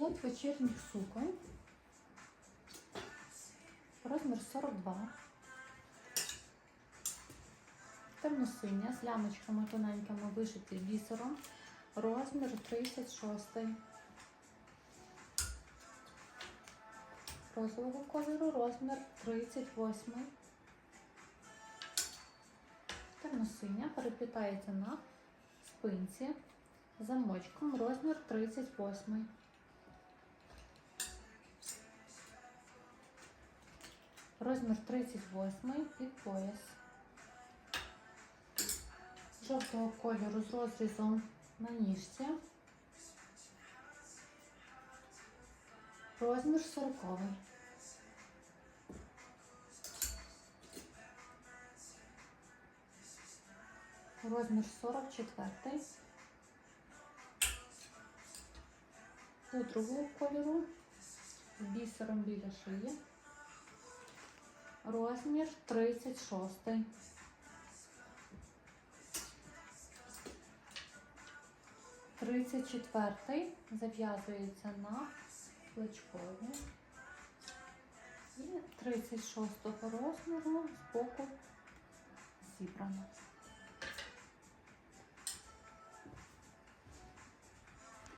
5 вечірніх суконь. Розмір 42. Темно-синя з лямочками тоненькими вишиті бісером. Розмір 36. Розового кольору розмір 38. Темно-синя переплітається на спинці замочком розмір 38. Розмір 38 під пояс. Жовтого кольору з розрізом на ніжці. Розмір 40. Розмір 44. Пудрового кольору з бісером біля шиї. Розмір 36. Тридцять четвертий зав'язується на плечкові. І 36 розміру з боку зібрано.